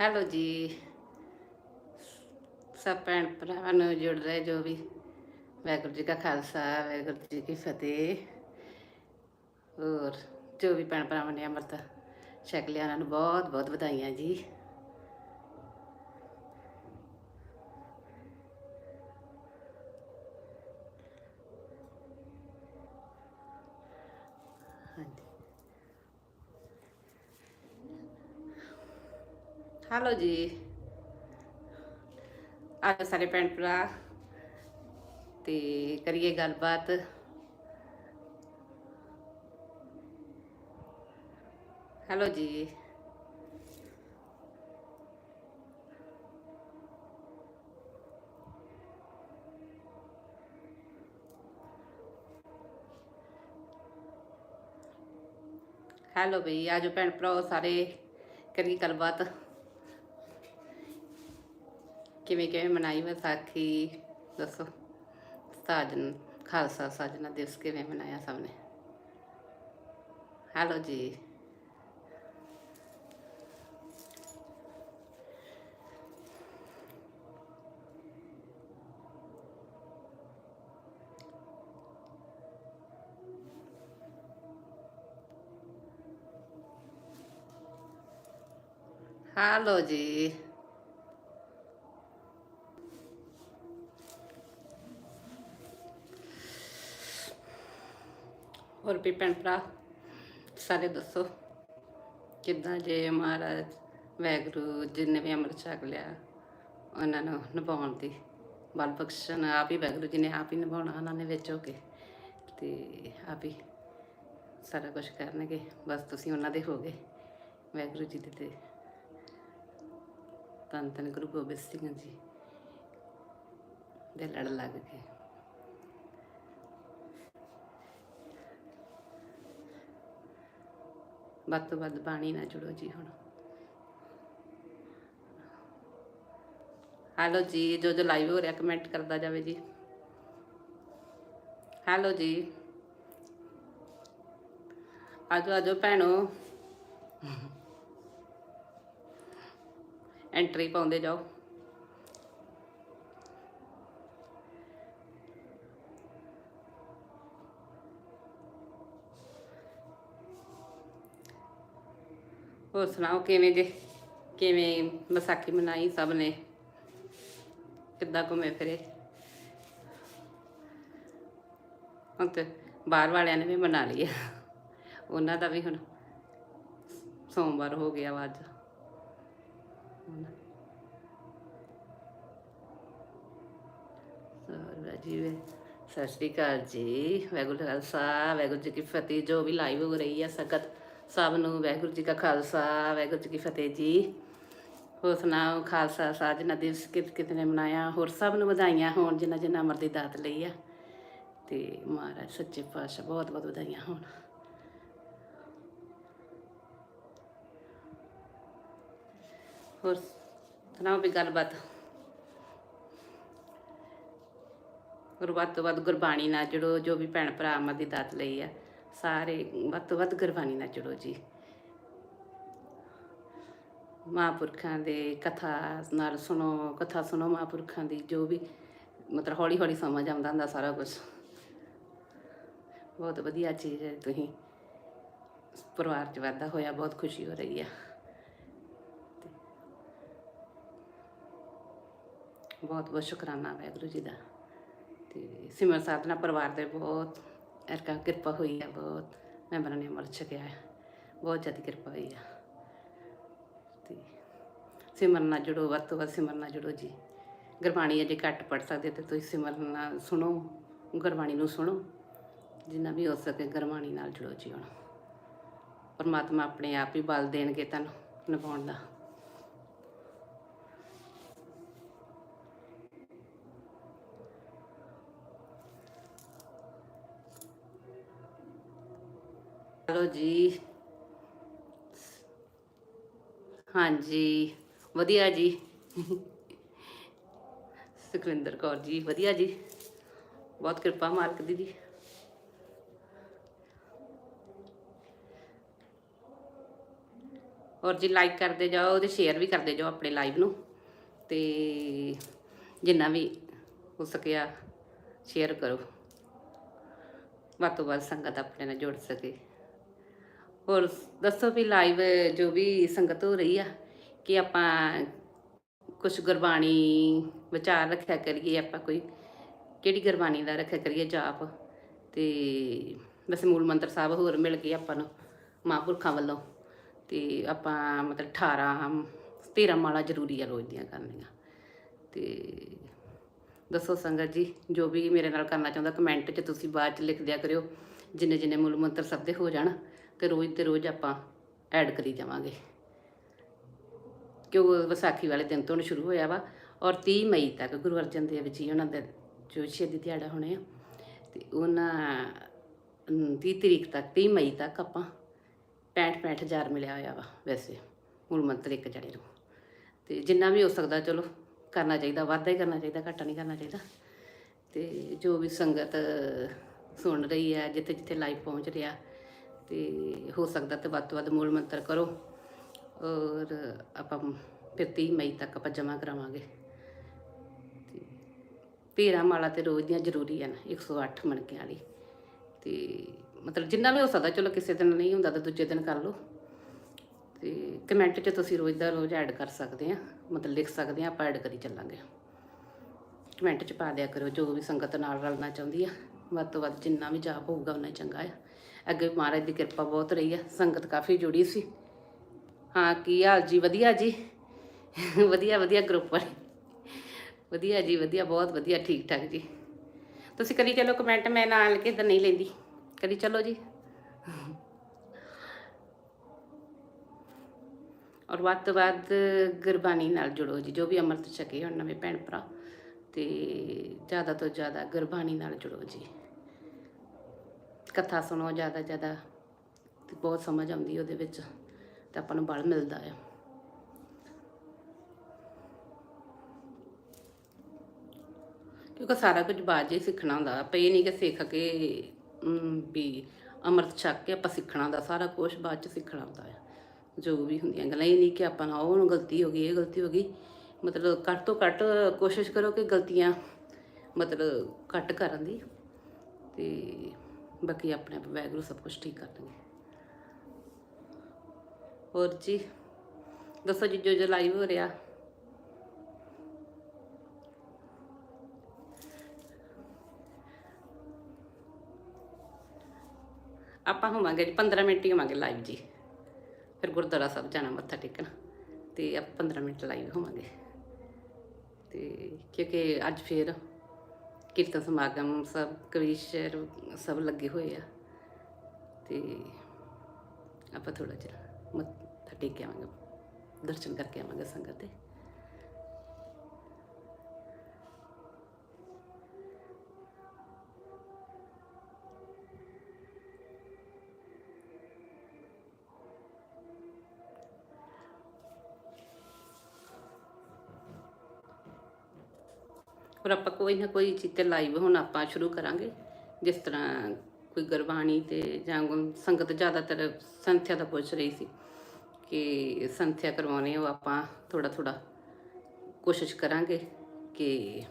Hello ਜੀ। ਸਭ ਭੈਣ ਭਰਾਵਾਂ ਨੂੰ ਜੁੜ ਰਹੇ ਜੋ ਵੀ। ਵਾਹਿਗੁਰੂ ਜੀ ਕਾ ਖਾਲਸਾ, ਵਾਹਿਗੁਰੂ ਜੀ ਕੀ ਫਤਿਹ। ਹੋਰ, ਜੋ ਵੀ ਭੈਣ ਭਰਾਵਾਂ ਨੇ ਅੰਮ੍ਰਿਤ ਛਕ ਲਿਆ, ਉਹਨਾਂ ਨੂੰ ਬਹੁਤ ਬਹੁਤ ਵਧਾਈਆਂ ਜੀ। ਹੈਲੋ ਜੀ। ਅੱਜ ਸਾਰੇ ਭੈਣ ਭਰਾ। ਤੇ ਕਰੀਏ ਗੱਲਬਾਤ। ਹੈਲੋ ਜੀ। ਹੈਲੋ ਬਈ ਆਜੋ ਭੈਣ ਭਰਾ ਸਾਰੇ। ਕਰੀਏ ਗੱਲਬਾਤ। ਕਿਵੇਂ ਕਿਵੇਂ ਮਨਾਈ ਵਿਸਾਖੀ, ਦੱਸੋ? ਸਾਜਨ, ਖਾਲਸਾ ਸਾਜਨਾ ਦਿਵਸ ਕਿਵੇਂ ਮਨਾਇਆ ਸਭ ਨੇ? ਹੈਲੋ ਜੀ। ਹੈਲੋ ਜੀ। ਹੋਰ ਵੀ ਭੈਣ ਭਰਾ, ਸਾਰੇ ਦੱਸੋ। ਕਿੱਦਾਂ ਜੇ ਮਹਾਰਾਜ ਵੈਗਰੂ ਜਿੰਨੇ ਵੀ ਅੰਮ੍ਰਿਤ ਛਕ ਲਿਆ, ਉਹਨਾਂ ਨੂੰ ਨਿਭਾਉਣ ਦੀ। ਬਲ ਬਖਸ਼ਣ, ਆਪ ਹੀ ਵੈਗਰੂ ਜੀ ਨੇ ਆਪ ਹੀ ਨਿਭਾਉਣਾ ਉਹਨਾਂ ਨੇ ਵਿੱਚ ਹੋ ਕੇ। ਤੇ ਆਪ ਹੀ ਸਾਰਾ ਕੁਝ ਕਰਨਗੇ, ਬਸ ਤੁਸੀਂ ਉਹਨਾਂ ਦੇ ਹੋਗੇ। ਵੈਗਰੂ ਜੀ ਦੇ ਤੇ। ਧੰਨ ਧੰਨ ਗੁਰੂ ਗੋਬਿੰਦ ਸਿੰਘ ਜੀ ਦੇ ਲੜ ਲੱਗ ਗਏ। ਵੱਧ ਤੋਂ ਵੱਧ ਬਾਣੀ ਨਾਲ ਜੁੜੋ ਜੀ ਹੁਣ। ਹੈਲੋ ਜੀ, ਜੋ ਜੋ ਲਾਈਵ ਹੋ ਰਿਹਾ ਕਮੈਂਟ ਕਰਦਾ ਜਾਵੇ ਜੀ। ਹੈਲੋ ਜੀ। ਆਜੋ ਆਜੋ ਭੈਣੋ। ਐਂਟਰੀ ਪਾਉਂਦੇ ਜਾਓ। ਹੋਰ ਸੁਣਾਓ, ਕਿਵੇਂ ਜੇ? ਕਿਵੇਂ ਵਿਸਾਖੀ ਮਨਾਈ ਸਭ ਨੇ? ਕਿੱਦਾਂ ਘੁੰਮੇ ਫਿਰੇ? ਹੁਣ ਤੇ ਬਾਹਰ ਵਾਲਿਆਂ ਨੇ ਵੀ ਮਨਾ ਲਈ ਆ। ਉਹਨਾਂ ਦਾ ਵੀ ਹੁਣ ਸੋਮਵਾਰ ਹੋ ਗਿਆ ਵਾ ਅੱਜ। ਹੁਣ। ਸਰ ਸਤਿ ਸ਼੍ਰੀ ਅਕਾਲ ਜੀ। ਵਾਹਿਗੁਰੂ ਖਾਲਸਾ ਵਾਹਿਗੁਰੂ ਜੀ ਕੀ ਫਤਿਹ। ਜੋ ਵੀ ਲਾਈਵ ਹੋ ਰਹੀ ਹੈ ਸੰਗਤ ਸਭ ਨੂੰ ਵਾਹਿਗੁਰੂ ਜੀ ਕਾ ਖਾਲਸਾ, ਵਾਹਿਗੁਰੂ ਜੀ ਕੀ ਫਤਿਹ ਜੀ। ਹੋਰ ਸੁਣਾਓ, ਖਾਲਸਾ ਸਾਜਨਾ ਦਿਵਸ ਕਿਤ, ਕਿਤਨੇ ਮਨਾਇਆ? ਹੋਰ ਸਭ ਨੂੰ ਵਧਾਈਆਂ ਹੋਣ ਜਿਨ੍ਹਾਂ ਜਿਨ੍ਹਾਂ ਅਮਰ ਦੀ ਦਾਤ ਲਈ ਆ। ਤੇ ਮਹਾਰਾਜ ਸੱਚੇ ਪਾਤਸ਼ਾਹ ਬਹੁਤ ਬਹੁਤ ਵਧਾਈਆਂ ਹੋਣ। ਹੋਰ ਸੁਣਾਓ ਵੀ ਗੱਲਬਾਤ? ਹੋਰ ਵੱਧ ਤੋਂ ਵੱਧ ਗੁਰਬਾਣੀ ਨਾਲ ਜੁੜੋ, ਜੋ ਵੀ ਭੈਣ ਭਰਾ ਅਮਰ ਦੀ ਦਾਤ ਲਈ ਆ। ਸਾਰੇ ਵੱਧ ਤੋਂ ਵੱਧ ਗੁਰਬਾਣੀ ਨਾਲ ਜੁੜੋ ਜੀ। ਮਹਾਂਪੁਰਖਾਂ ਦੇ ਕਥਾ ਨਾਲ ਸੁਣੋ, ਕਥਾ ਸੁਣੋ ਮਹਾਂਪੁਰਖਾਂ ਦੀ, ਜੋ ਵੀ ਮਤਲਬ ਹੌਲੀ ਹੌਲੀ ਸਮਝ ਆਉਂਦਾ ਹੁੰਦਾ ਸਾਰਾ ਕੁਝ ਬਹੁਤ ਵਧੀਆ ਚੀਜ਼ ਹੈ, ਤੁਸੀਂ ਪਰਿਵਾਰ 'ਚ ਵਾਧਾ ਹੋਇਆ, ਬਹੁਤ ਖੁਸ਼ੀ ਹੋ ਰਹੀ ਆ। ਬਹੁਤ ਬਹੁਤ ਸ਼ੁਕਰਾਨਾ ਵਾਹਿਗੁਰੂ ਜੀ ਦਾ। ਤੇ ਸਿਮਰ ਸਾਧਨਾ ਪਰਿਵਾਰ ਦੇ ਬਹੁਤ ਅਰਕਾ ਕਿਰਪਾ ਹੋਈ ਹੈ ਬਹੁਤ। ਮੈਂਬਰਾਂ ਨੇ ਅਮਰ ਛਕਿਆ ਹੈ ਬਹੁਤ ਜ਼ਿਆਦਾ ਕਿਰਪਾ ਹੋਈ ਹੈ ਤੇ ਸਿਮਰਨ ਨਾਲ ਜੁੜੋ, ਵੱਧ ਤੋਂ ਵੱਧ ਸਿਮਰਨ ਨਾਲ ਜੁੜੋ ਜੀ। ਗੁਰਬਾਣੀ ਅਜੇ ਘੱਟ ਪੜ ਸਕਦੇ ਤੇ ਤੁਸੀਂ ਸਿਮਰਨ ਨਾਲ ਸੁਣੋ, ਗੁਰਬਾਣੀ ਨੂੰ ਸੁਣੋ। ਜਿੰਨਾ ਵੀ ਹੋ ਸਕੇ ਗੁਰਬਾਣੀ ਨਾਲ ਜੁੜੋ ਜੀ ਹੁਣ। ਪਰਮਾਤਮਾ ਆਪਣੇ ਆਪ ਹੀ ਬਲ ਦੇਣਗੇ ਤੁਹਾਨੂੰ ਨਿਭਾਉਣ ਦਾ। ਹਲੋ ਜੀ। ਹਾਂਜੀ, ਵਧੀਆ ਜੀ। ਸੁਖਵਿੰਦਰ ਕੌਰ ਜੀ, ਵਧੀਆ ਜੀ। ਬਹੁਤ ਕਿਰਪਾ ਮਾਲਕ ਦੀ ਜੀ। ਔਰ ਜੀ ਲਾਈਕ ਕਰਦੇ ਜਾਓ ਤੇ ਸ਼ੇਅਰ ਵੀ ਕਰਦੇ ਜਾਓ ਆਪਣੇ ਲਾਈਵ ਨੂੰ। ਤੇ ਜਿੰਨਾ ਵੀ ਹੋ ਸਕਿਆ ਸ਼ੇਅਰ ਕਰੋ। ਵੱਧ ਤੋਂ ਵੱਧ ਸੰਗਤ ਆਪਣੇ ਨਾਲ ਜੁੜ ਸਕੇ। ਹੋਰ ਦੱਸੋ ਵੀ ਲਾਈਵ ਜੋ ਵੀ ਸੰਗਤ ਹੋ ਰਹੀ ਆ, ਕਿ ਆਪਾਂ ਕੁਝ ਗੁਰਬਾਣੀ ਵਿਚਾਰ ਰੱਖਿਆ ਕਰੀਏ ਆਪਾਂ ਕੋਈ? ਕਿਹੜੀ ਗੁਰਬਾਣੀ ਦਾ ਰੱਖਿਆ ਕਰੀਏ ਜਾਪ? ਤੇ ਵੈਸੇ ਮੂਲ ਮੰਤਰ ਸਾਹਿਬ ਹੋਰ ਮਿਲ ਗਏ ਆਪਾਂ ਨੂੰ, ਮਹਾਂਪੁਰਖਾਂ ਵੱਲੋਂ। ਤੇ ਆਪਾਂ ਮਤਲਬ 18 13 ਮਾਲਾ ਜ਼ਰੂਰੀ ਆ ਰੋਜ਼ ਦੀਆਂ ਕਰਨੀਆਂ। ਤੇ ਦੱਸੋ ਸੰਗਤ ਜੀ, ਜੋ ਵੀ ਮੇਰੇ ਨਾਲ ਕਰਨਾ ਚਾਹੁੰਦਾ ਕਮੈਂਟ 'ਚ ਤੁਸੀਂ ਬਾਅਦ 'ਚ ਲਿਖ ਦਿਆ ਕਰਿਓ ਜਿੰਨੇ ਜਿੰਨੇ ਮੂਲ ਮੰਤਰ ਸਭ ਦੇ ਹੋ ਜਾਣ। ਤੇ ਰੋਜ਼ ਤੇ ਰੋਜ਼ ਆਪਾਂ ਐਡ ਕਰੀ ਜਾਵਾਂਗੇ। ਕਿਉਂ ਵਿਸਾਖੀ ਵਾਲੇ ਦਿਨ ਤੋਂ ਸ਼ੁਰੂ ਹੋਇਆ ਵਾ ਔਰ 30 ਮਈ ਤੱਕ ਗੁਰੂ ਅਰਜਨ ਦੇਵ ਜੀ ਉਹਨਾਂ ਦੇ ਜੋ ਸ਼ਹੀਦੀ ਦਿਹਾੜਾ ਹੋਣੇ ਆ। ਤੇ ਉਹਨਾਂ ਅਮ, 30 ਤਰੀਕ ਤੱਕ 30 ਮਈ ਤੱਕ ਆਪਾਂ 65 65 ਹਜ਼ਾਰ ਮਿਲਿਆ ਹੋਇਆ ਵਾ ਵੈਸੇ। ਮੂਲ ਮੰਤਰ ਇੱਕ ਜਣੇ ਨੂੰ। ਤੇ ਜਿੰਨਾ ਵੀ ਹੋ ਸਕਦਾ ਚਲੋ ਕਰਨਾ ਚਾਹੀਦਾ ਵਾਧਾ ਹੀ ਕਰਨਾ ਚਾਹੀਦਾ ਘਾਟਾ ਨਹੀਂ ਕਰਨਾ ਚਾਹੀਦਾ। ਤੇ ਜੋ ਵੀ ਸੰਗਤ ਸੁਣ ਰਹੀ ਹੈ ਜਿੱਥੇ ਜਿੱਥੇ ਲਾਈਵ ਪਹੁੰਚ ਰਿਹਾ ਤੇ ਹੋ ਸਕਦਾ ਤੇ ਵੱਧ ਤੋਂ ਵੱਧ ਮੂਲ ਮੰਤਰ ਕਰੋ। ਔਰ ਆਪਾਂ ਫਿਰ 30 ਮਈ ਤੱਕ ਆਪਾਂ ਜਮ੍ਹਾਂ ਕਰਾਵਾਂਗੇ। ਤੇ 13 ਮਾਲਾ ਤੇ ਰੋਜ਼ ਦੀਆਂ ਜ਼ਰੂਰੀ ਹਨ 108 ਮਣਕਿਆਂ ਵਾਲੀ। ਤੇ ਮਤਲਬ ਜਿੰਨਾ ਵੀ ਹੋ ਸਕਦਾ, ਚਲੋ ਕਿਸੇ ਦਿਨ ਨਹੀਂ ਹੁੰਦਾ ਤਾਂ ਦੂਜੇ ਦਿਨ ਕਰ ਲਓ। ਤੇ ਕਮੈਂਟ 'ਚ ਤੁਸੀਂ ਰੋਜ਼ ਦਾ ਰੋਜ਼ ਐਡ ਕਰ ਸਕਦੇ ਆ, ਮਤਲਬ ਲਿਖ ਸਕਦੇ ਆ, ਆਪਾਂ ਐਡ ਕਰੀ ਚੱਲਾਂਗੇ। ਕਮੈਂਟ 'ਚ ਪਾ ਦਿਆ ਕਰੋ, ਜੋ ਵੀ ਸੰਗਤ ਨਾਲ ਰਲਣਾ ਚਾਹੁੰਦੀ ਆ, ਵੱਧ ਤੋਂ ਵੱਧ ਜਿੰਨਾ ਵੀ ਜਾਪ ਹੋਊਗਾ, ਉਨਾ ਹੀ ਚੰਗਾ ਆ। ਅੱਗੇ ਮਹਾਰਾਜ ਦੀ ਕਿਰਪਾ ਬਹੁਤ ਰਹੀ ਆ, ਸੰਗਤ ਕਾਫੀ ਜੁੜੀ ਸੀ। ਹਾਂ, ਕੀ ਹਾਲ ਜੀ? ਵਧੀਆ ਜੀ? ਵਧੀਆ ਵਧੀਆ ਗਰੁੱਪ ਵਾਲੇ। ਵਧੀਆ ਜੀ, ਵਧੀਆ, ਬਹੁਤ ਵਧੀਆ ਠੀਕ ਠਾਕ ਜੀ। ਤੁਸੀਂ ਕਦੀ ਚਲੋ ਕਮੈਂਟ ਮੈਂ ਨਾਲ ਕੇ ਤਾਂ ਨਹੀਂ ਲੈਂਦੀ। ਕਦੀ ਚਲੋ ਜੀ। ਔਰ ਵੱਧ ਤੋਂ ਵੱਧ ਗੁਰਬਾਣੀ ਨਾਲ ਜੁੜੋ ਜੀ, ਜੋ ਵੀ ਅੰਮ੍ਰਿਤ ਛਕੇ ਹੋਣ ਨਵੇਂ ਭੈਣ ਭਰਾ, ਤੇ ਜ਼ਿਆਦਾ ਤੋਂ ਜ਼ਿਆਦਾ ਗੁਰਬਾਣੀ ਨਾਲ ਜੁੜੋ ਜੀ। ਕਥਾ ਸੁਣੋ, ਜ਼ਿਆਦਾ ਜ਼ਿਆਦਾ ਤੇ ਬਹੁਤ ਸਮਝ ਆਉਂਦੀ ਉਹਦੇ ਵਿੱਚ ਤੇ ਆਪਾਂ ਨੂੰ ਬਲ ਮਿਲਦਾ ਆ ਕਿਉਂਕਿ ਸਾਰਾ ਕੁਝ ਬਾਅਦ 'ਚ ਹੀ ਸਿੱਖਣਾ ਹੁੰਦਾ, ਆਪਾਂ ਇਹ ਨਹੀਂ ਕਿ ਸਿੱਖ ਕੇ ਵੀ ਅੰਮ੍ਰਿਤ ਛਕ ਕੇ ਆਪਾਂ ਸਿੱਖਣਾ ਹੁੰਦਾ, ਸਾਰਾ ਕੁਝ ਬਾਅਦ 'ਚ ਸਿੱਖਣਾ ਹੁੰਦਾ ਆ ਜੋ ਵੀ ਹੁੰਦੀਆਂ ਗੱਲਾਂ। ਇਹ ਨਹੀਂ ਕਿ ਆਪਾਂ ਨਾ, ਉਹ ਗਲਤੀ ਹੋ ਗਈ, ਇਹ ਗਲਤੀ ਹੋ ਗਈ। ਮਤਲਬ ਘੱਟ ਤੋਂ ਘੱਟ ਕੋਸ਼ਿਸ਼ ਕਰੋ ਕਿ ਗਲਤੀਆਂ ਮਤਲਬ ਘੱਟ ਕਰਨ ਦੀ ਤੇ ਬਾਕੀ ਆਪਣੇ ਆਪ ਵਾਹਿਗੁਰੂ ਸਭ ਕੁਝ ਠੀਕ ਕਰ ਦੇਣਗੇ। ਹੋਰ ਜੀ, ਦੱਸੋ ਜੀ, ਜੋ ਜੋ ਲਾਈਵ ਹੋ ਰਿਹਾ। ਆਪਾਂ ਹੋਵਾਂਗੇ ਜੀ 15 ਮਿੰਟ ਹੀ ਹੋਵਾਂਗੇ ਲਾਈਵ ਜੀ। ਫਿਰ ਗੁਰਦੁਆਰਾ ਸਾਹਿਬ ਜਾਣਾ ਮੱਥਾ ਟੇਕਣ। ਤੇ ਆਪਾਂ 15 ਮਿੰਟ ਲਾਈਵ ਹੋਵਾਂਗੇ। ਤੇ ਕਿਉਂਕਿ ਅੱਜ ਫਿਰ ਕੀਰਤਨ ਸਮਾਗਮ ਸਭ ਕਵੀਸ਼ਰ ਸਭ ਲੱਗੇ ਹੋਏ ਆ। ਤੇ ਆਪਾਂ ਥੋੜਾ ਜਿਹਾ ਮੱਥਾ ਟੇਕ ਕੇ ਆਵਾਂਗੇ, ਦਰਸ਼ਨ ਕਰਕੇ ਆਵਾਂਗੇ ਸੰਗਤ ਦੇ ਔਰ ਆਪਾਂ ਕੋਈ ਨਾ ਕੋਈ ਚੀਜ਼ ਤੇ ਲਾਈਵ ਹੁਣ ਆਪਾਂ ਸ਼ੁਰੂ ਕਰਾਂਗੇ। ਜਿਸ ਤਰ੍ਹਾਂ ਕੋਈ ਗੁਰਬਾਣੀ ਤੇ ਜਾਂ ਸੰਗਤ ਜ਼ਿਆਦਾਤਰ ਸੰਥਿਆ ਦਾ ਪੁੱਛ ਰਹੀ ਸੀ ਕਿ ਸੰਥਿਆ ਕਰਵਾਉਣੇ ਉਹ ਆਪਾਂ ਥੋੜਾ ਥੋੜਾ ਕੋਸ਼ਿਸ਼ ਕਰਾਂਗੇ ਕਿ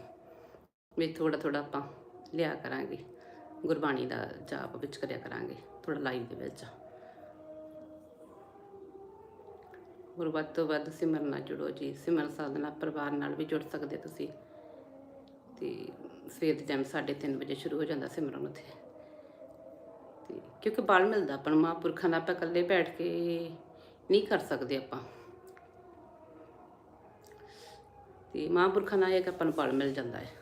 ਵੀ ਥੋੜਾ ਥੋੜਾ ਆਪਾਂ ਲਿਆ ਕਰਾਂਗੇ। ਗੁਰਬਾਣੀ ਦਾ ਜਾਪ ਵਿੱਚ ਕਰਿਆ ਕਰਾਂਗੇ ਥੋੜਾ ਲਾਈਵ ਦੇ ਵਿੱਚ। ਹੋਰ ਵੱਧ ਤੋਂ ਵੱਧ ਸਿਮਰਨ ਨਾਲ ਜੁੜੋ ਜੀ। ਸਿਮਰਨ ਸਾਧਨਾ ਪਰਿਵਾਰ ਨਾਲ ਵੀ ਜੁੜ ਸਕਦੇ ਤੁਸੀਂ। ਤੇ ਸਵੇਰ ਦੇ ਟਾਈਮ 3:30 ਵਜੇ ਸ਼ੁਰੂ ਹੋ ਜਾਂਦਾ ਸਿਮਰਨ ਉੱਥੇ। ਤੇ ਕਿਉਂਕਿ ਬਲ ਮਿਲਦਾ ਆਪਾਂ ਨੂੰ, ਮਹਾਂਪੁਰਖਾਂ ਨਾਲ ਆਪਾਂ ਇਕੱਲੇ ਬੈਠ ਕੇ ਨਹੀਂ ਕਰ ਸਕਦੇ ਆਪਾਂ। ਤੇ ਮਹਾਂਪੁਰਖਾਂ ਨਾਲ ਇਹ ਆਪਾਂ ਨੂੰ ਬਲ ਮਿਲ ਜਾਂਦਾ ਹੈ।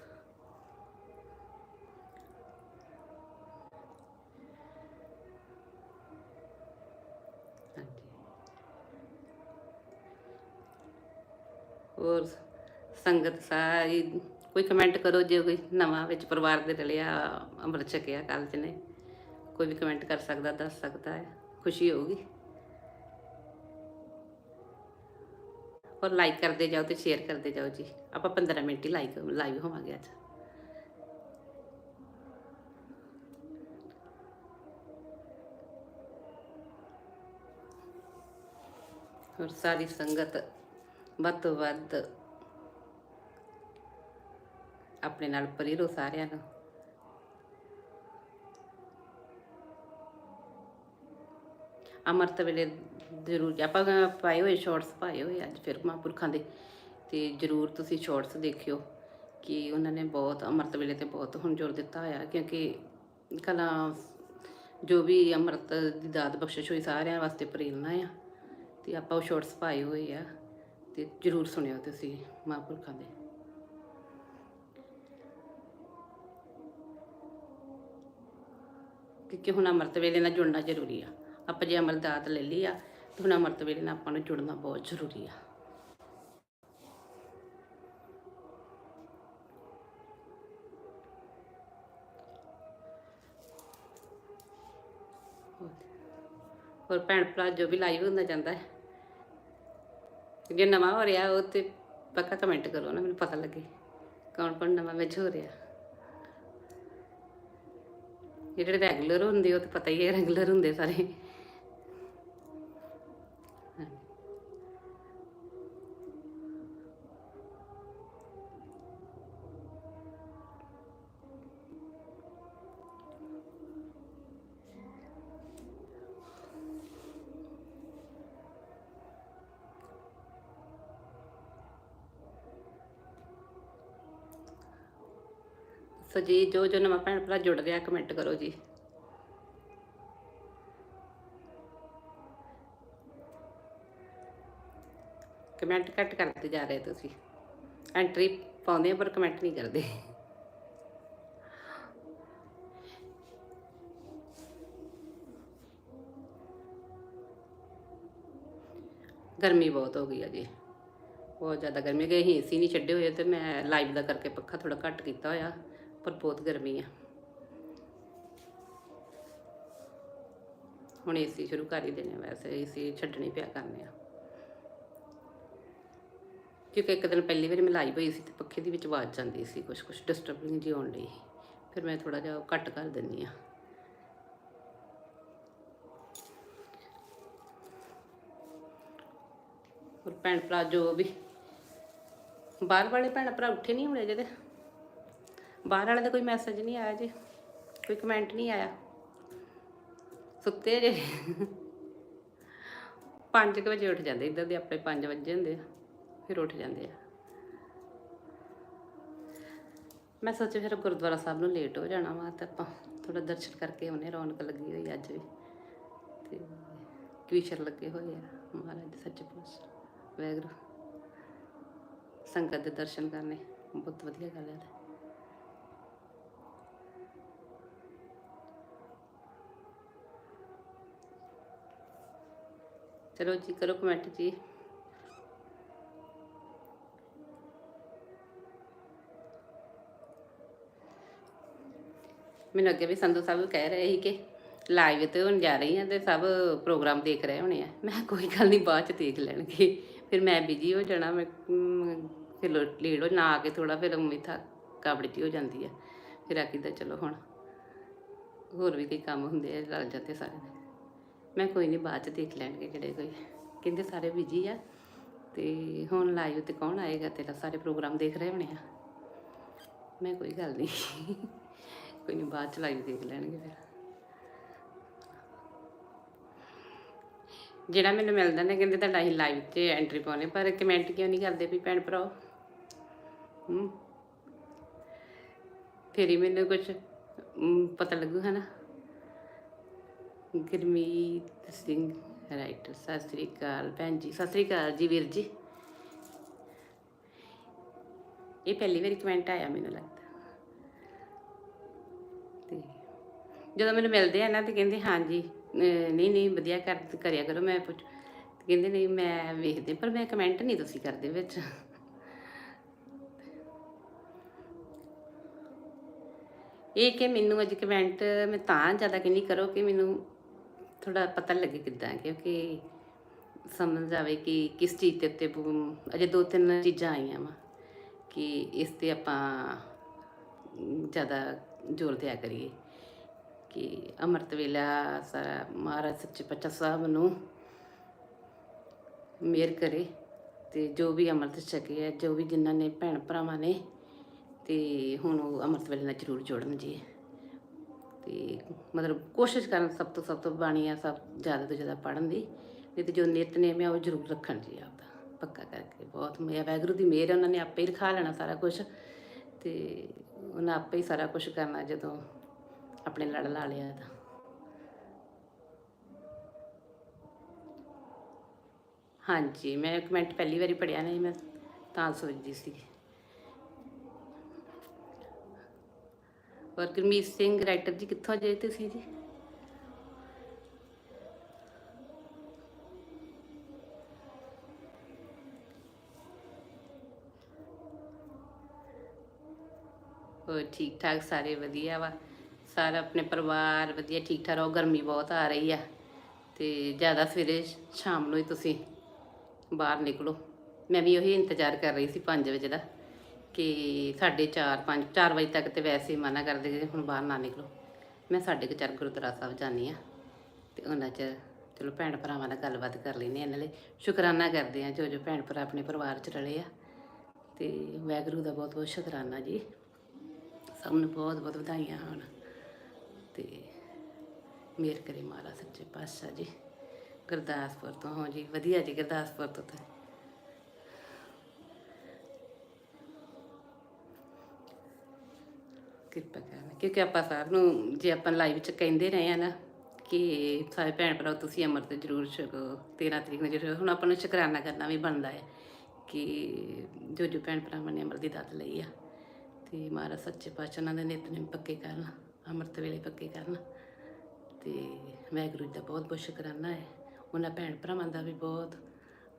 ਹਾਂਜੀ। ਸੰਗਤ ਸਾਰੀ ਕੋਈ ਕਮੈਂਟ ਕਰੋ, ਜੇ ਕੋਈ ਨਵਾਂ ਵਿੱਚ ਪਰਿਵਾਰ ਦੇ ਰਲਿਆ ਅੰਮ੍ਰਿਤ ਛਕਿਆ ਕੱਲ ਚ ਨੇ, ਕੋਈ ਵੀ ਕਮੈਂਟ ਕਰ ਸਕਦਾ, ਦੱਸ ਸਕਦਾ ਹੈ, ਖੁਸ਼ੀ ਹੋਊਗੀ। ਔਰ ਲਾਈਕ ਕਰਦੇ ਜਾਓ ਤੇ ਸ਼ੇਅਰ ਕਰਦੇ ਜਾਓ ਜੀ। ਆਪਾਂ 15 ਮਿੰਟ ਹੀ ਲਾਈਕ ਲਾਈਵ ਹੋਵਾਂਗੇ ਅੱਜ। ਹੋਰ ਸਾਰੀ ਸੰਗਤ ਵੱਧ ਤੋਂ ਵੱਧ ਆਪਣੇ ਨਾਲ ਪਰਿਰੋ ਸਾਰਿਆਂ ਨੂੰ ਅਮਰਤ ਵੇਲੇ ਜ਼ਰੂਰ, ਆਪਾਂ ਪਾਏ ਹੋਏ ਸ਼ਾਰਟਸ ਪਾਏ ਹੋਏ ਅੱਜ ਫਿਰ ਮਹਾਂਪੁਰਖਾਂ ਦੇ, ਤੇ ਜ਼ਰੂਰ ਤੁਸੀਂ ਸ਼ਾਰਟਸ ਦੇਖਿਓ ਕਿ ਉਹਨਾਂ ਨੇ ਬਹੁਤ, ਅਮਰਤ ਵੇਲੇ ਤੇ ਬਹੁਤ ਹੁਣ ਜ਼ੋਰ ਦਿੱਤਾ ਹੋਇਆ, ਕਿਉਂਕਿ ਕਲਾ ਜੋ ਵੀ ਅਮਰਤ ਦੀ ਦਾਤ ਬਖਸ਼ਿਸ਼ ਹੋਈ ਸਾਰਿਆਂ ਵਾਸਤੇ ਪ੍ਰੇਰਨਾ ਆ, ਤੇ ਆਪਾਂ ਉਹ ਸ਼ਾਰਟਸ ਪਾਏ ਹੋਏ ਆ, ਤੇ ਜ਼ਰੂਰ ਸੁਣਿਓ ਤੁਸੀਂ ਮਹਾਂਪੁਰਖਾਂ ਦੇ। ਕਿਉਂਕਿ ਹੁਣ ਅੰਮ੍ਰਿਤ ਵੇਲੇ ਨਾਲ ਜੁੜਨਾ ਜ਼ਰੂਰੀ ਆ। ਆਪਾਂ ਜੇ ਅਮਰ ਲੈ ਲਈ ਆ, ਤੇ ਹੁਣ ਅੰਮ੍ਰਿਤ ਵੇਲੇ ਨਾਲ ਆਪਾਂ ਨੂੰ ਜੁੜਨਾ ਬਹੁਤ ਜ਼ਰੂਰੀ ਆ। ਹੋਰ ਭੈਣ ਭਰਾ ਜੋ ਵੀ ਲਾਈਵ ਹੁੰਦਾ ਜਾਂਦਾ ਹੈ। ਜੇ ਨਵਾਂ ਹੋ ਰਿਹਾ ਉਹ ਤੇ ਪੱਕਾ ਕਮੈਂਟ ਕਰੋ ਨਾ, ਮੈਨੂੰ ਪਤਾ ਲੱਗੇ ਕੌਣ ਕੌਣ ਨਵਾਂ ਵਿੱਚ ਹੋ ਰਿਹਾ। ਜਿਹੜੇ ਰੈਗੂਲਰ ਹੁੰਦੇ ਉਹ ਤਾਂ ਪਤਾ ਹੀ ਹੈ ਰੈਗੂਲਰ ਹੁੰਦੇ ਸਾਰੇ ਸੋ ਜੀ, ਜੋ ਜੋ ਨਵਾਂ ਭੈਣ ਭਰਾ, ਜੁੜ ਰਿਹਾ ਕਮੈਂਟ ਕਰੋ ਜੀ। ਕਮੈਂਟ ਘੱਟ ਕਰਦੇ ਜਾ ਰਹੇ ਤੁਸੀਂ। ਐਂਟਰੀ ਪਾਉਂਦੇ ਆ, ਪਰ ਕਮੈਂਟ ਨਹੀਂ ਕਰਦੇ। ਗਰਮੀ ਬਹੁਤ ਹੋ ਗਈ ਆ ਜੀ। ਬਹੁਤ ਜ਼ਿਆਦਾ ਗਰਮੀ ਗਈ ਹੀ ਏਸੀ ਨਹੀਂ ਛੱਡੇ ਹੋਏ ਤੇ ਮੈਂ ਲਾਈਵ ਦਾ ਕਰਕੇ ਪੱਖਾ ਥੋੜਾ ਘੱਟ ਕੀਤਾ ਹੋਇਆ। ਪਰ ਬਹੁਤ ਗਰਮੀ ਆ। ਹੁਣ ਏਸੀ ਸ਼ੁਰੂ ਕਰ ਹੀ ਦੇਣੇ ਆ ਵੈਸੇ, ਏਸੀ ਛੱਡਣੀ ਪਿਆ ਕਰਨੇ ਆ। ਕਿਉਂਕਿ ਇੱਕ ਦਿਨ ਪਹਿਲੀ ਵਾਰੀ ਮੈਂ ਲਾਈਵ ਹੋਈ ਸੀ ਤੇ ਪੱਖੇ ਦੀ ਵਿੱਚ ਆਵਾਜ਼ ਜਾਂਦੀ ਸੀ ਕੁਝ ਕੁਝ ਡਿਸਟਰਬਿੰਗ ਜੀ ਆਉਣ ਲਈ ਫਿਰ ਮੈਂ ਥੋੜਾ ਜਿਹਾ ਉਹ ਘੱਟ ਕਰ ਦਿੰਨੀ ਆ। ਹੋਰ ਭੈਣ ਭਰਾ ਜੋ ਵੀ, ਬਾਹਰ ਵਾਲੇ ਭੈਣ ਭਰਾ ਉੱਠੇ ਨਹੀਂ ਹੋਣੇ ਜਿਹਦੇ ਬਾਹਰ ਵਾਲੇ ਦਾ ਕੋਈ ਮੈਸੇਜ ਨਹੀਂ ਆਇਆ ਜੀ, ਕੋਈ ਕਮੈਂਟ ਨਹੀਂ ਆਇਆ। ਸੁੱਤੇ ਜੇ। 5 ਵਜੇ ਉੱਠ ਜਾਂਦੇ, ਇੱਧਰ ਦੇ ਆਪਣੇ 5 ਵਜੇ ਹੁੰਦੇ ਆ, ਫਿਰ ਉੱਠ ਜਾਂਦੇ ਆ। ਮੈਂ ਸੋਚਿਆ ਫਿਰ ਗੁਰਦੁਆਰਾ ਸਾਹਿਬ ਨੂੰ ਲੇਟ ਹੋ ਜਾਣਾ ਵਾ, ਤਾਂ ਆਪਾਂ ਥੋੜਾ ਦਰਸ਼ਨ ਕਰਕੇ ਆਉਨੇ ਰੌਣਕ ਲੱਗੀ ਹੋਈ ਅੱਜ ਵੀ। ਤੇ ਕਵੀਸ਼ਰ ਲੱਗੇ ਹੋਏ ਆ, ਮਹਾਰਾਜ ਦੇ ਸੱਚੇ ਪਾਤਸ਼ਾਹ ਵੈਗਰੂ ਸੰਗਤ ਦੇ ਦਰਸ਼ਨ ਕਰਨੇ, ਬਹੁਤ ਵਧੀਆ ਗੱਲ ਹੈ ਚਲੋ ਜੀ, ਕਰੋ ਕਮੈਂਟ ਜੀ। ਮੈਨੂੰ ਅੱਗੇ ਵੀ ਸੰਧੂ ਸਾਹਿਬ ਕਹਿ ਰਹੇ ਸੀ ਕਿ ਲਾਈਵ ਤੇ ਹੁਣ ਜਾ ਰਹੀ ਹਾਂ ਤੇ ਸਭ ਪ੍ਰੋਗਰਾਮ ਦੇਖ ਰਹੇ ਹੋਣੇ ਆ। ਮੈਂ ਕਿਹਾ, ਕੋਈ ਗੱਲ ਨਹੀਂ, ਬਾਅਦ ਚ ਦੇਖ ਲੈਣਗੇ। ਫਿਰ ਮੈਂ ਬਿਜ਼ੀ ਹੋ ਜਾਣਾ, ਮੈਂ ਫਿਰ ਲੇਟ ਹੋ, ਨਾ ਆ ਕੇ ਥੋੜਾ ਫਿਰ ਉਮੀ ਥਾ ਕਾਬੜੀ ਹੋ ਜਾਂਦੀ ਆ। ਫਿਰ ਆਖੀਦਾ, ਚਲੋ ਹੁਣ ਹੋਰ ਵੀ ਕਈ ਕੰਮ ਹੁੰਦੇ ਆ ਲੱਗ ਜਾਂਦੇ ਸਾਰੇ। ਮੈਂ ਕੋਈ ਨਹੀਂ ਬਾਅਦ ਚ ਦੇਖ ਲੈਣਗੇ ਕਿਹੜੇ ਕੋਈ। ਕਹਿੰਦੇ ਸਾਰੇ ਬਿਜ਼ੀ ਆ ਤੇ ਹੁਣ ਲਾਈਵ ਤੇ ਕੌਣ ਆਏਗਾ? ਤੇਰਾ ਸਾਰੇ ਪ੍ਰੋਗਰਾਮ ਦੇਖ ਰਹੇ ਹੋਣੇ ਆ। ਮੈਂ ਕੋਈ ਗੱਲ ਨਹੀਂ ਕੋਈ ਨਹੀਂ ਬਾਅਦ ਚ ਲਾਈਵ ਦੇਖ ਲੈਣਗੇ ਫਿਰ। ਜਿਹੜਾ ਮੈਨੂੰ ਮਿਲਦਾ ਨੇ, ਕਹਿੰਦੇ ਤੁਹਾਡਾ ਅਸੀਂ ਲਾਈਵ 'ਚ ਐਂਟਰੀ ਪਾਉਣੇ, ਪਰ ਕਮੈਂਟ ਕਿਉਂ ਨਹੀਂ ਕਰਦੇ ਵੀ ਭੈਣ ਭਰਾ ਹੂੰ। ਫਿਰ ਹੀ ਮੈਨੂੰ ਕੁਝ ਪਤਾ ਲੱਗੂ ਹੈ ਨਾ ਗੁਰਮੀਤ ਸਿੰਘ ਰਾਈਟ ਸਤਿ ਸ੍ਰੀ ਅਕਾਲ ਭੈਣ ਜੀ, ਸਤਿ ਸ੍ਰੀ ਅਕਾਲ ਜੀ ਵੀਰ ਜੀ। ਇਹ ਪਹਿਲੀ ਵਾਰੀ ਕਮੈਂਟ ਆਇਆ ਮੈਨੂੰ ਲੱਗਦਾ। ਤੇ ਜਦੋਂ ਮੈਨੂੰ ਮਿਲਦੇ ਆ ਨਾ ਤੇ ਕਹਿੰਦੇ, ਹਾਂਜੀ ਨਹੀਂ ਨਹੀਂ, ਵਧੀਆ ਕਰ, ਕਰਿਆ ਕਰੋ, ਮੈਂ ਪੁੱਛ ਕਹਿੰਦੇ, ਨਹੀਂ, ਮੈਂ ਵੇਖਦੇ, ਪਰ ਮੈਂ ਕਮੈਂਟ ਨਹੀਂ ਤੁਸੀਂ ਕਰਦੇ ਵਿੱਚ। ਇਹ ਕਿ ਮੈਨੂੰ ਅੱਜ ਕਮੈਂਟ ਮੈਂ ਤਾਂ ਜ਼ਿਆਦਾ ਕਹਿੰਦੀ ਕਰੋ ਕਿ ਮੈਨੂੰ ਥੋੜਾ ਪਤਾ ਲੱਗੇ ਕਿੱਦਾਂ ਕਿਉਂਕਿ ਸਮਝ ਆਵੇ ਕਿ ਕਿਸ ਚੀਜ਼ ਦੇ ਉੱਤੇ ਅਜੇ ਦੋ ਤਿੰਨ ਚੀਜ਼ਾਂ ਆਈਆਂ ਵਾ, ਕਿ ਇਸ ਤੇ ਆਪਾਂ ਜ਼ਿਆਦਾ ਜ਼ੋਰ ਦਿਆ ਕਰੀਏ। ਕਿ ਅੰਮ੍ਰਿਤ ਵੇਲਾ ਸਾਰਾ ਮਹਾਰਾਜ ਸੱਚੇ ਪਾਤਸ਼ਾਹ ਸਾਹਿਬ ਨੂੰ ਮਿਹਰ ਕਰੇ ਤੇ ਜੋ ਵੀ ਅੰਮ੍ਰਿਤ ਛਕੇ ਹੈ, ਜੋ ਵੀ ਜਿਨ੍ਹਾਂ ਨੇ ਭੈਣ ਭਰਾਵਾਂ ਨੇ, ਤੇ ਹੁਣ ਉਹ ਅੰਮ੍ਰਿਤ ਵੇਲੇ ਨਾਲ ਜ਼ਰੂਰ ਜੋੜਨ ਜੀ। ਤੇ ਮਤਲਬ ਕੋਸ਼ਿਸ਼ ਕਰਨ ਸਭ ਤੋਂ ਸਭ ਤੋਂ ਬਾਣੀ ਆ ਸਭ ਜ਼ਿਆਦਾ ਤੋਂ ਜ਼ਿਆਦਾ ਪੜ੍ਹਨ ਦੀ, ਨਹੀਂ ਤੇ ਜੋ ਨਿਤਨੇਮ ਹੈ ਉਹ ਜ਼ਰੂਰ ਰੱਖਣ ਜੀ ਆਪਦਾ, ਪੱਕਾ ਕਰਕੇ ਬਹੁਤ ਮਿਹਰ ਵਾਹਿਗੁਰੂ ਦੀ ਮਿਹਰ ਹੈ ਉਹਨਾਂ ਨੇ ਆਪੇ ਹੀ ਰਖਾ ਲੈਣਾ ਸਾਰਾ ਕੁਝ ਤੇ ਉਹਨਾਂ ਆਪੇ ਹੀ ਸਾਰਾ ਕੁਝ ਕਰਨਾ ਜਦੋਂ ਆਪਣੇ ਲੜ ਲਾ ਲਿਆ ਤਾਂ ਹਾਂਜੀ, ਮੈਂ ਕਮੈਂਟ ਪਹਿਲੀ ਵਾਰੀ ਪੜਿਆ ਨਹੀਂ, ਮੈਂ ਤਾਂ ਸੋਚਦੀ ਸੀ। ਔਰ ਗੁਰਮੀਤ ਸਿੰਘ ਰਾਈਟਰ ਜੀ ਕਿੱਥੋਂ ਜੇ ਤੁਸੀਂ ਜੀ? ਹੋਰ ਠੀਕ ਠਾਕ ਸਾਰੇ ਵਧੀਆ ਵਾ? ਸਾਰਾ ਆਪਣੇ ਪਰਿਵਾਰ ਵਧੀਆ ਠੀਕ ਠਾਕ ਰਹੋ, ਗਰਮੀ ਬਹੁਤ ਆ ਰਹੀ ਆ। ਤੇ ਜ਼ਿਆਦਾ ਸਵੇਰੇ ਸ਼ਾਮ ਨੂੰ ਹੀ ਤੁਸੀਂ ਬਾਹਰ ਨਿਕਲੋ। ਮੈਂ ਵੀ ਉਹੀ ਇੰਤਜ਼ਾਰ ਕਰ ਰਹੀ ਸੀ 5 ਵਜੇ ਦਾ। ਕਿ 4:30 5 4 ਵਜੇ ਤੱਕ ਤੇ ਵੈਸੇ ਹੀ ਮਨਾ ਕਰਦੇ ਕਿ ਹੁਣ ਬਾਹਰ ਨਾ ਨਿਕਲੋ। ਮੈਂ ਸਾਡੇ ਕੁ ਚਾਰ ਗੁਰਦੁਆਰਾ ਸਾਹਿਬ ਜਾਂਦੀ ਆ ਤੇ ਉਹਨਾਂ 'ਚ ਚਲੋ ਭੈਣ ਭਰਾਵਾਂ ਨਾਲ ਗੱਲਬਾਤ ਕਰ ਲੈਂਦੇ ਹਾਂ, ਇਹਨਾਂ ਲਈ ਸ਼ੁਕਰਾਨਾ ਕਰਦੇ ਆ ਜੋ ਜੋ ਭੈਣ ਭਰਾ ਆਪਣੇ ਪਰਿਵਾਰ 'ਚ ਰਲੇ ਆ। ਤੇ ਵਾਹਿਗੁਰੂ ਦਾ ਬਹੁਤ ਬਹੁਤ ਸ਼ੁਕਰਾਨਾ ਜੀ। ਸਭ ਨੂੰ ਬਹੁਤ ਬਹੁਤ ਵਧਾਈਆਂ ਹੋਣ। ਤੇ ਮੇਰ ਕਰੇ ਮਹਾਰਾਜ ਸੱਚੇ ਪਾਤਸ਼ਾਹ ਜੀ। ਗੁਰਦਾਸਪੁਰ ਤੋਂ, ਹਾਂ ਜੀ, ਵਧੀਆ ਜੀ, ਗੁਰਦਾਸਪੁਰ ਤੋਂ ਤਾਂ। ਕਿਰਪਾ ਕਰਨਾ। ਕਿਉਂਕਿ ਆਪਾਂ ਸਾਰ ਨੂੰ, ਜੇ ਆਪਾਂ ਲਾਈਵ ਚ ਕਹਿੰਦੇ ਰਹੇ ਆ ਨਾ ਕਿ ਸਾਰੇ ਭੈਣ ਭਰਾ ਤੁਸੀਂ ਅੰਮ੍ਰਿਤ ਜ਼ਰੂਰ ਛਕੋ 13 ਤਰੀਕ ਨੂੰ ਜ਼ਰੂਰ ਹੁਣ ਆਪਾਂ ਨੂੰ ਸ਼ੁਕਰਾਨਾ ਕਰਨਾ ਵੀ ਬਣਦਾ ਹੈ ਕਿ ਜੋ ਜੋ ਭੈਣ ਭਰਾਵਾਂ ਨੇ ਅੰਮ੍ਰਿਤ ਦੀ ਦਾਤ ਲਈ ਆ, ਤੇ ਮਹਾਰਾਜ ਸੱਚੇ ਪਾਤਸ਼ਾਹ ਉਹਨਾਂ ਦੇ ਨਿਤਨੇਮ ਪੱਕੇ ਕਰਨ, ਅੰਮ੍ਰਿਤ ਵੇਲੇ ਪੱਕੇ ਕਰਨ। ਤੇ ਵਾਹਿਗੁਰੂ ਜੀ ਦਾ ਬਹੁਤ ਬਹੁਤ ਸ਼ੁਕਰਾਨਾ ਹੈ। ਉਹਨਾਂ ਭੈਣ ਭਰਾਵਾਂ ਦਾ ਵੀ ਬਹੁਤ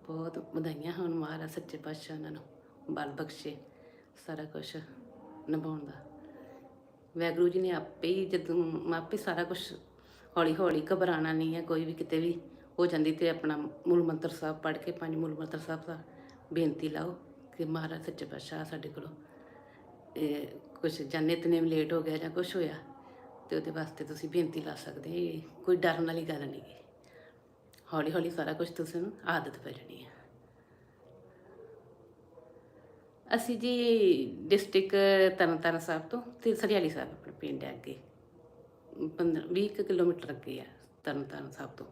ਬਹੁਤ ਵਧਾਈਆਂ ਹੋਣ ਮਹਾਰਾਜ ਸੱਚੇ ਪਾਤਸ਼ਾਹ ਉਹਨਾਂ ਨੂੰ। ਬਲ ਬਖਸ਼ੇ ਸਾਰਾ ਕੁਝ ਨਿਭਾਉਣ ਦਾ। ਵਾਹਿਗੁਰੂ ਜੀ ਨੇ ਆਪੇ ਹੀ ਜਦੋਂ ਆਪੇ ਸਾਰਾ ਕੁਝ ਹੌਲੀ ਹੌਲੀ ਘਬਰਾਣਾ ਨਹੀਂ ਹੈ, ਕੋਈ ਵੀ ਕਿਤੇ ਵੀ ਹੋ ਜਾਂਦੀ ਤੇ ਆਪਣਾ ਮੂਲ ਮੰਤਰ ਸਾਹਿਬ ਪੜ੍ਹ ਕੇ ਪੰਜ ਮੂਲ ਮੰਤਰ ਸਾਹਿਬ ਦਾ ਬੇਨਤੀ ਲਾਓ ਕਿ ਮਹਾਰਾਜ ਸੱਚੇ ਪਾਤਸ਼ਾਹ ਸਾਡੇ ਕੋਲੋਂ, ਇਹ ਕੁਝ ਜਾਂ ਨਿਤਨੇਮ ਲੇਟ ਹੋ ਗਿਆ ਜਾਂ ਕੁਝ ਹੋਇਆ ਤੇ ਉਹਦੇ ਵਾਸਤੇ ਤੁਸੀਂ ਬੇਨਤੀ ਲਾ ਸਕਦੇ ਕੋਈ ਡਰਨ ਵਾਲੀ ਗੱਲ ਨਹੀਂ ਹੌਲੀ ਹੌਲੀ ਸਾਰਾ ਕੁਝ ਤੁਸੀਂ ਨੂੰ ਆਦਤ ਪੈ ਜਾਣੀ ਹੈ। ਅਸੀਂ ਜੀ ਡਿਸਟ੍ਰਿਕਟ ਤਰਨਤਾਰਨ ਸਾਹਿਬ ਤੋਂ ਤੇ ਸਰਿਆਲੀ ਸਾਹਿਬ ਆਪਣੇ ਪਿੰਡ ਹੈ ਅੱਗੇ। 15 20 ਕੁ ਕਿਲੋਮੀਟਰ ਅੱਗੇ ਆ, ਤਰਨਤਾਰਨ ਸਾਹਿਬ ਤੋਂ।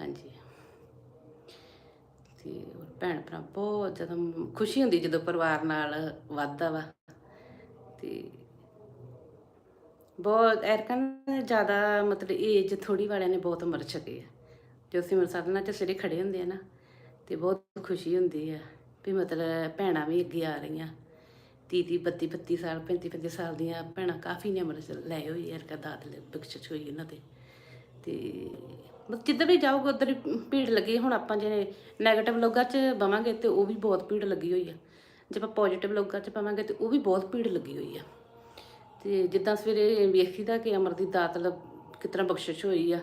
ਹਾਂਜੀ। ਤੇ ਹੋਰ ਭੈਣ ਭਰਾ ਬਹੁਤ ਜ਼ਿਆਦਾ ਖੁਸ਼ੀ ਹੁੰਦੀ ਜਦੋਂ ਪਰਿਵਾਰ ਨਾਲ ਵੱਧਦਾ ਵਾ। ਤੇ ਬਹੁਤ ਐਰਕਨ ਜ਼ਿਆਦਾ ਮਤਲਬ ਏਜ ਥੋੜੀ ਵਾਲਿਆਂ ਨੇ ਬਹੁਤ ਮਰ ਚੁੱਕੇ ਆ। ਜੋ ਸਿਮਰ ਸਾਧਨਾ ਚ ਸਿਰੇ ਖੜੇ ਹੁੰਦੇ ਆ ਨਾ, ਤੇ ਬਹੁਤ ਖੁਸ਼ੀ ਹੁੰਦੀ ਆ। ਵੀ ਮਤਲਬ ਭੈਣਾਂ ਵੀ ਅੱਗੇ ਆ ਰਹੀਆਂ। ਤੀਹ ਤੀਹ 32 32 ਸਾਲ 35 35 ਸਾਲ ਦੀਆਂ ਭੈਣਾਂ ਕਾਫੀ ਨੇ ਅਮਰ ਲੈ ਹੋਈ ਐਰਕਾ ਦਾਤ ਬਖਸ਼ਿਸ਼ ਹੋਈ ਇਹਨਾਂ ਤੇ। ਤੇ ਮਤਲਬ ਜਿੱਧਰ ਵੀ ਜਾਓਗੇ ਉਧਰ ਭੀੜ ਲੱਗੀ ਹੁਣ ਆਪਾਂ ਜੇ 네ਗੇਟਿਵ ਲੋਕਾਂ 'ਚ ਬਵਾਂਗੇ ਤੇ ਉਹ ਵੀ ਬਹੁਤ ਭੀੜ ਲੱਗੀ ਹੋਈ ਆ। ਜੇ ਆਪਾਂ ਪੋਜ਼ਿਟਿਵ ਲੋਕਾਂ 'ਚ ਪਾਵਾਂਗੇ ਤੇ ਉਹ ਵੀ ਬਹੁਤ ਭੀੜ ਲੱਗੀ ਹੋਈ ਆ। ਤੇ ਜਿੱਦਾਂ ਸਵੇਰੇ ਵੇਖੀਦਾ ਕਿ ਅਮਰ ਦੀ ਦਾਤ ਲ ਕਿਤਨਾ ਬਖਸ਼ਿਸ਼ ਹੋਈ ਆ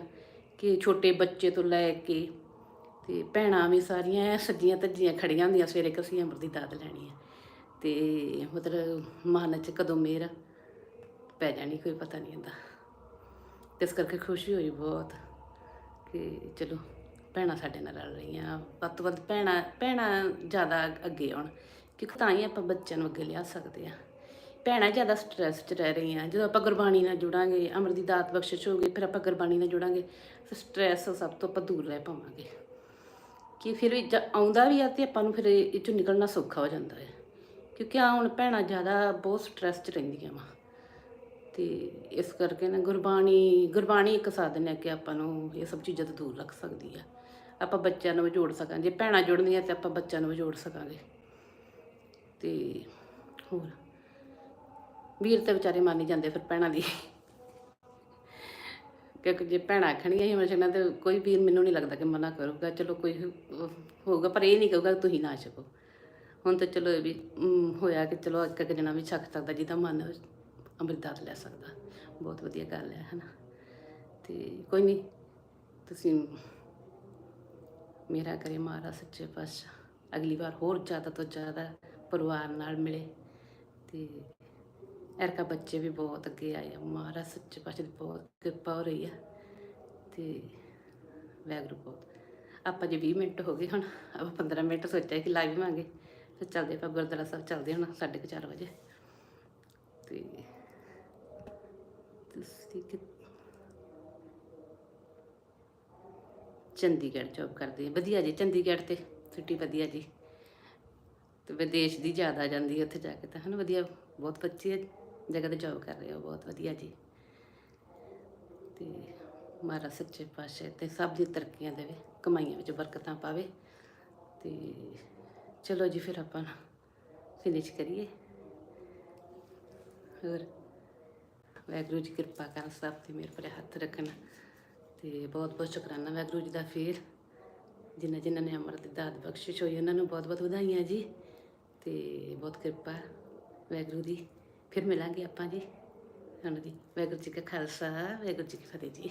ਕਿ ਛੋਟੇ ਬੱਚੇ ਤੋਂ ਲੈ ਕੇ ਤੇ ਭੈਣਾਂ ਵੀ ਸਾਰੀਆਂ ਸੱਜੀਆਂ ਧੱਜੀਆਂ ਖੜੀਆਂ ਹੁੰਦੀਆਂ, ਸਵੇਰੇ ਕਿ ਅਸੀਂ ਅਮਰ ਦੀ ਦਾਤ ਲੈਣੀ ਹੈ ਤੇ ਮਤਲਬ ਮਨ 'ਚ ਕਦੋਂ ਮੇਰ ਪੈ ਜਾਣੀ, ਕੋਈ ਪਤਾ ਨਹੀਂ ਹੁੰਦਾ। ਇਸ ਕਰਕੇ ਖੁਸ਼ੀ ਹੋਈ ਬਹੁਤ ਕਿ ਚਲੋ, ਭੈਣਾਂ ਸਾਡੇ ਨਾਲ ਰਲ ਰਹੀਆਂ। ਵੱਧ ਤੋਂ ਵੱਧ ਭੈਣਾਂ ਭੈਣਾਂ ਜ਼ਿਆਦਾ ਅੱਗੇ ਆਉਣ, ਕਿਉਂਕਿ ਤਾਂ ਹੀ ਆਪਾਂ ਬੱਚਿਆਂ ਨੂੰ ਅੱਗੇ ਲਿਆ ਸਕਦੇ ਆ। ਭੈਣਾਂ ਜ਼ਿਆਦਾ ਸਟ੍ਰੈਸ 'ਚ ਰਹਿ ਰਹੀਆਂ। ਜਦੋਂ ਆਪਾਂ ਗੁਰਬਾਣੀ ਨਾਲ ਜੁੜਾਂਗੇ ਅਮਰ ਦੀ ਦਾਤ ਬਖਸ਼ਿਸ਼ ਹੋਊਗੀ, ਫਿਰ ਆਪਾਂ ਗੁਰਬਾਣੀ ਨਾਲ ਜੁੜਾਂਗੇ ਫਿਰ ਸਟ੍ਰੈਸ ਸਭ ਤੋਂ ਆਪਾਂ ਦੂਰ ਰਹਿ ਪਾਵਾਂਗੇ। ਕਿ ਫਿਰ ਵੀ ਆਉਂਦਾ ਵੀ ਆ ਤੇ ਆਪਾਂ ਨੂੰ ਫਿਰ ਇਹ ਚੋਂ ਨਿਕਲਣਾ ਸੌਖਾ ਹੋ ਜਾਂਦਾ ਹੈ। ਕਿਉਂਕਿ ਆ ਹੁਣ ਭੈਣਾਂ ਜ਼ਿਆਦਾ ਬਹੁਤ ਸਟ੍ਰੈਸ 'ਚ ਰਹਿੰਦੀਆਂ ਵਾ। ਤੇ ਇਸ ਕਰਕੇ ਨਾ ਗੁਰਬਾਣੀ ਗੁਰਬਾਣੀ ਇੱਕ ਸਾਧਨ ਹੈ ਕਿ ਆਪਾਂ ਨੂੰ ਇਹ ਸਭ ਚੀਜ਼ਾਂ ਤੋਂ ਦੂਰ ਰੱਖ ਸਕਦੀ ਆ। ਆਪਾਂ ਬੱਚਿਆਂ ਨੂੰ ਵੀ ਜੋੜ ਸਕਾਂ, ਜੇ ਭੈਣਾਂ ਜੁੜਨੀਆਂ ਤੇ ਆਪਾਂ ਬੱਚਿਆਂ ਨੂੰ ਵੀ ਜੋੜ ਸਕਾਂਗੇ। ਤੇ ਹੋਰ। ਵੀਰ ਤੇ ਵਿਚਾਰੇ ਮੰਨ ਹੀ ਜਾਂਦੇ ਫਿਰ ਭੈਣਾਂ ਦੀ। ਕਿਉਂਕਿ ਜੇ ਭੈਣਾਂ ਆਖਣਗੀਆਂ ਹੀ ਮਚਣਾ ਤੇ ਕੋਈ ਵੀਰ ਮੈਨੂੰ ਨਹੀਂ ਲੱਗਦਾ ਕਿ ਮਨਾ ਕਰੂਗਾ, ਚਲੋ ਕੋਈ ਹੋਊਗਾ, ਪਰ ਇਹ ਨਹੀਂ ਕਹੂਗਾ ਕਿ ਤੁਸੀਂ ਨਾ ਛਕੋ। ਹੁਣ ਤਾਂ ਚਲੋ ਇਹ ਵੀ ਹੋਇਆ ਕਿ ਚਲੋ ਇੱਕ ਇੱਕ ਜਣਾ ਵੀ ਛਕ ਸਕਦਾ, ਜਿਹਦਾ ਮਨ ਅੰਮ੍ਰਿਤਦਾਤ ਲੈ ਸਕਦਾ। ਬਹੁਤ ਵਧੀਆ ਗੱਲ ਹੈ, ਹਨਾ। ਤੇ ਕੋਈ ਨਹੀਂ, ਤੁਸੀਂ ਮੇਰਾ ਕਰੇ ਮਾਰਾ ਸੱਚੇ ਪਾਤਸ਼ਾਹ। ਅਗਲੀ ਵਾਰ ਹੋਰ ਜ਼ਿਆਦਾ ਤੋਂ ਜ਼ਿਆਦਾ ਪਰਿਵਾਰ ਨਾਲ ਮਿਲੇ ਤੇ ਐਰਕਾ ਬੱਚੇ ਵੀ ਬਹੁਤ ਅੱਗੇ ਆਏ ਆ, ਮਹਾਰਾਜ ਸੱਚੇ ਪਾਤਸ਼ਾਹ ਦੀ ਬਹੁਤ ਕਿਰਪਾ ਹੋ ਰਹੀ ਆ ਤੇ ਵੈਗਰੂ ਬਹੁਤ। ਆਪਾਂ ਜੇ 20 ਮਿੰਟ ਹੋ ਗਏ ਹੁਣ, ਆਪਾਂ 15 ਮਿੰਟ ਸੋਚਿਆ ਕਿ ਲਾਈਵ ਆਵਾਂਗੇ ਫਿਰ ਚੱਲਦੇ ਆਪਾਂ ਗੁਰਦੁਆਰਾ ਸਾਹਿਬ ਚੱਲਦੇ ਹੁਣ 4:30 ਵਜੇ। ਤੇ ਤੁਸੀਂ ਕਿ ਚੰਡੀਗੜ੍ਹ ਜੌਬ ਕਰਦੇ ਆ। ਵਧੀਆ ਜੀ, ਚੰਡੀਗੜ੍ਹ ਤੇ ਸਿਟੀ ਵਧੀਆ ਜੀ। ਤੇ ਵਿਦੇਸ਼ ਦੀ ਜ਼ਿਆਦਾ ਆ ਜਾਂਦੀ ਹੈ ਉੱਥੇ ਜਾ ਕੇ ਤਾਂ, ਹਨ ਵਧੀਆ, ਬਹੁਤ ਬੱਚੇ ਜਗ੍ਹਾ ਤੇ ਜੌਬ ਕਰ ਰਹੇ ਹੋ, ਬਹੁਤ ਵਧੀਆ ਜੀ। ਤੇ ਮਹਾਰਾਜ ਸੱਚੇ ਪਾਤਸ਼ਾਹ ਤੇ ਸਭ ਦੀ ਤਰੱਕੀਆਂ ਦੇਵੇ ਕਮਾਈਆਂ ਵਿੱਚ ਬਰਕਤਾਂ ਪਾਵੇ। ਤੇ ਚਲੋ ਜੀ, ਫਿਰ ਆਪਾਂ ਫਿਨਿਸ਼ ਕਰੀਏ। ਹੋਰ, ਵਾਹਿਗੁਰੂ ਜੀ ਕਿਰਪਾ ਕਰਨ, ਸਭ ਤੇ ਮੇਰੇ ਪਰ ਹੱਥ ਰੱਖਣ। ਤੇ ਬਹੁਤ ਬਹੁਤ ਸ਼ੁਕਰਾਨਾ ਵਾਹਿਗੁਰੂ ਜੀ ਦਾ ਫੇਰ। ਜਿਨ੍ਹਾਂ ਜਿਨ੍ਹਾਂ ਨੇ ਅੰਮ੍ਰਿਤ ਦੀ ਦਾਤ ਬਖਸ਼ਿਸ਼ ਹੋਈ, ਉਹਨਾਂ ਨੂੰ ਬਹੁਤ ਬਹੁਤ ਵਧਾਈਆਂ ਜੀ। ਤੇ ਬਹੁਤ ਕਿਰਪਾ ਵਾਹਿਗੁਰੂ ਦੀ। ਫਿਰ ਮਿਲਾਂਗੇ ਆਪਾਂ ਜੀ। ਹੁਣ ਜੀ, ਵਾਹਿਗੁਰੂ ਜੀ ਕਾ ਖਾਲਸਾ, ਵਾਹਿਗੁਰੂ ਜੀ ਕੀ ਫਤਿਹ ਜੀ।